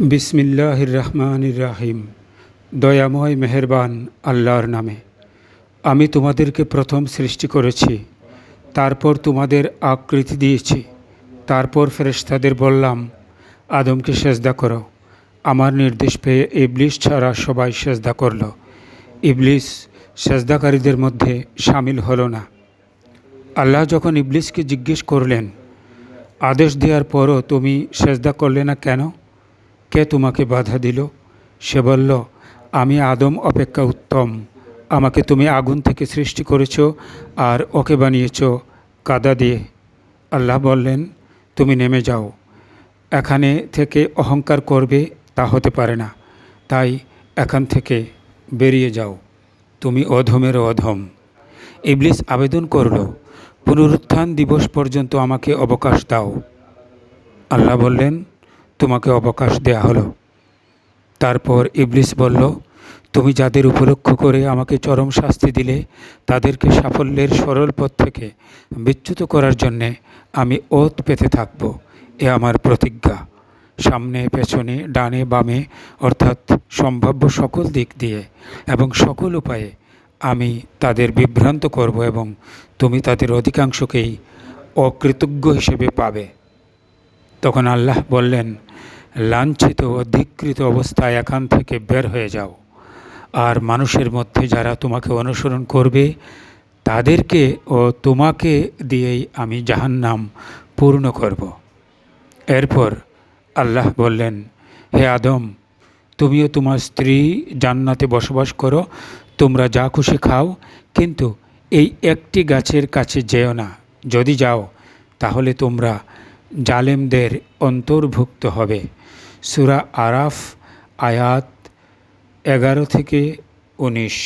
বিসমিল্লাহির রহমানির রাহিম দয়াময় মেহেরবান আল্লাহর নামে। আমি তোমাদেরকে প্রথম সৃষ্টি করেছি, তারপর তোমাদের আকৃতি দিয়েছি, তারপর ফেরেশতাদের বললাম, আদমকে সেজদা করো। আমার নির্দেশ পেয়ে ইবলিশ ছাড়া সবাই সেজদা করল। ইবলিস সেজদাকারীদের মধ্যে সামিল হলো না। আল্লাহ যখন ইবলিসকে জিজ্ঞেস করলেন, আদেশ দেওয়ার পরও তুমি সেজদা করলে না কেন? কে তোমাকে বাধা দিল? সে বলল, আমি আদম অপেক্ষা উত্তম। আমাকে তুমি আগুন থেকে সৃষ্টি করেছ আর ওকে বানিয়েছ কাদা দিয়ে। আল্লাহ বললেন, তুমি নেমে যাও। এখানে থেকে অহংকার করবে তা হতে পারে না। তাই এখান থেকে বেরিয়ে যাও। তুমি অধমের অধম। ইবলিস আবেদন করল, পুনরুত্থান দিবস পর্যন্ত আমাকে অবকাশ দাও। আল্লাহ বললেন তোমাকে অবকাশ দেয়া হলো। তারপর ইবলিস বলল, তুমি যাদের উপলক্ষ করে আমাকে চরম শাস্তি দিলে, তাদেরকে সাফল্যের সরল পথ থেকে বিচ্যুত করার জন্যে আমি ওত পেতে থাকব। এ আমার প্রতিজ্ঞা। সামনে, পেছনে, ডানে, বামে, অর্থাৎ সম্ভাব্য সকল দিক দিয়ে এবং সকল উপায়ে আমি তাদের বিভ্রান্ত করব এবং তুমি তাদের অধিকাংশকেই অকৃতজ্ঞ হিসেবে পাবে। তখন আল্লাহ বললেন লাঞ্ছিত ধিকৃত অবস্থায় এখান থেকে বের হয়ে যাও। আর মানুষের মধ্যে যারা তোমাকে অনুসরণ করবে, তাদেরকে ও তোমাকে দিয়েই আমি জাহান্নাম পূর্ণ করব। এরপর আল্লাহ বললেন, হে আদম, তুমিও তোমার স্ত্রী জান্নাতে বসবাস করো, তোমরা যা খুশি খাও, কিন্তু এই একটি গাছের কাছে যেও না। যদি যাও, তাহলে তোমরা জালেমদের অন্তর্ভুক্ত হবে। সুরা আরাফ আয়াত এগারো থেকে উনিশ।